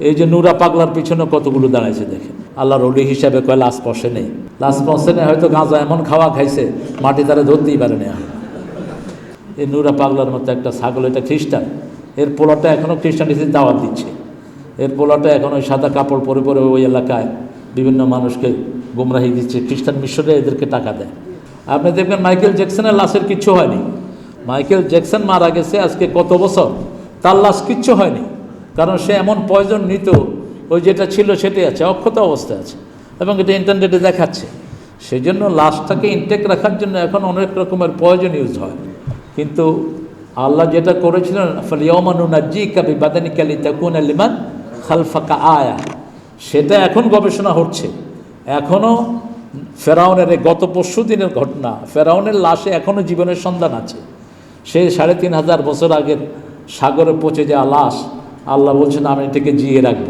এই যে নুরা পাগলার পিছনে কতগুলো দাঁড়াইছে দেখেন। আল্লাহর অলি হিসাবে কয়, লাশ পশে নেই। লাশ পশে নেই, হয়তো গাঁজা এমন খাওয়া খাইছে, মাটি তারা ধরতেই পারে না। এই নুরা পাগলার মতো একটা ছাগল, এটা খ্রিস্টান। এর পোলাটা এখনও খ্রিস্টানিটির দাওয়াত দিচ্ছে। এর পোলাটা এখন ওই সাদা কাপড় পরে পরে ওই এলাকায় বিভিন্ন মানুষকে গুমরাহি দিচ্ছে, খ্রিস্টান মিশরে এদেরকে টাকা দেয়। আপনি দেখবেন মাইকেল জ্যাকসনের লাশের কিচ্ছু হয়নি। মাইকেল জ্যাকসন মারা গেছে আজকে কত বছর? তার লাশ কিচ্ছু হয়নি। কারণ সে এমন পয়জন নিত, ওই যেটা ছিল সেটাই আছে, অক্ষত অবস্থায় আছে, এবং এটা ইন্টারনেটে দেখাচ্ছে। সেই জন্য লাশটাকে ইনটেক রাখার জন্য এখন অনেক রকমের পয়জন ইউজ হয়। কিন্তু আল্লাহ যেটা করেছিলেন ফলিয়মানুনাজি কাবি বাদানি কালি তাকুন আলিমান খালফাকা আয়া। সেটা এখন গবেষণা হচ্ছে। এখনও ফেরাউনের গত পরশু দিনের ঘটনা, ফেরাউনের লাশে এখনও জীবনের সন্ধান আছে। সেই সাড়ে তিন হাজার বছর আগের সাগরে পচে যাওয়া লাশ আল্লাহ বলছেন আমি এটাকে জিয়ে রাখব।